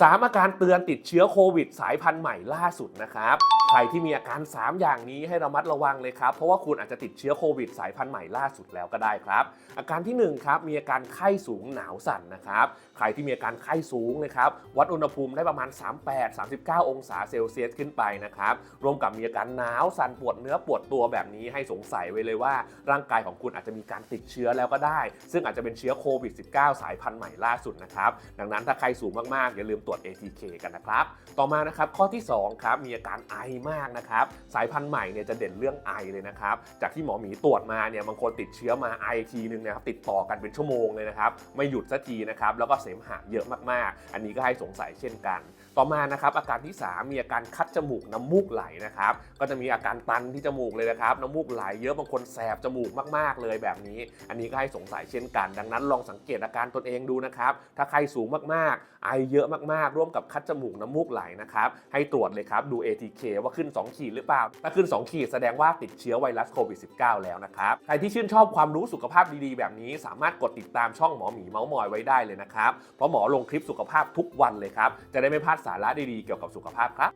3 อาการเตือนติดเชื้อโควิด สายพันธุ์ใหม่ล่าสุดนะครับ ใครที่มีอาการ 3 อย่างนี้ให้ระมัดระวังเลยครับ เพราะว่าคุณอาจจะติดเชื้อโควิด สายพันธุ์ใหม่ล่าสุดแล้วก็ได้ครับ อาการที่ 1 ครับ มีอาการไข้สูงหนาวสั่นนะครับ ใครที่มีอาการไข้สูงนะครับ วัดอุณหภูมิได้ประมาณ 38 39 องศาเซลเซียสขึ้นไปนะครับ รวมกับมีอาการหนาวสั่นปวดเนื้อปวดตัวแบบนี้ให้สงสัยไว้เลยว่า ร่างกายของคุณอาจจะมีการติดเชื้อแล้วก็ได้ ซึ่งอาจจะเป็นเชื้อโควิด -19 สายพันธุ์ใหม่ล่าสุดนะครับ ดังนั้นถ้าใครสูงมากๆอย่าลืมตรวจ ATK กันนะครับ ต่อมานะครับข้อที่2ครับมีอาการไอมากนะครับสายพันธุ์ใหม่เนี่ยจะเด่นเรื่องไอเลยนะครับจากที่หมอหมีตรวจมาเนี่ยบางคนติดเชื้อมาไอทีนึงนะครับติดต่อกันเป็นชั่วโมงเลยนะครับไม่หยุดสักทีนะครับแล้วก็เสมหะเยอะมากๆ อันนี้ก็ให้สงสัยเช่นกัน ต่อมานะครับอาการที่ 3 มีอาการคัดจมูกน้ำมูกไหลนะครับก็จะมีอาการตันที่จมูกเลยนะครับน้ำมูกไหลเยอะบางคนแสบจมูกมาก ๆเลยแบบนี้ อันนี้ก็ให้สงสัยเช่นกัน ดังนั้นลองสังเกตอาการตนเองดูนะครับถ้าใครสูงมากๆ ไอเยอะมากๆร่วมกับคัดจมูกน้ำมูกไหลนะครับ ให้ตรวจเลยครับดู ATK ว่าขึ้น 2 ขีดหรือเปล่า ถ้าขึ้น 2 ขีดแสดงว่าติดเชื้อไวรัสโควิด -19 แล้วนะครับ ใครที่ชื่นชอบความรู้สุขภาพดีๆ แบบนี้ สามารถกดติดตามช่องหมอหมีเมาส์มอยไว้ได้เลยนะครับ เพราะหมอลงคลิปสุขภาพทุกวันเลยครับ จะได้ไม่พลาดสาระดีๆเกี่ยวกับสุขภาพครับ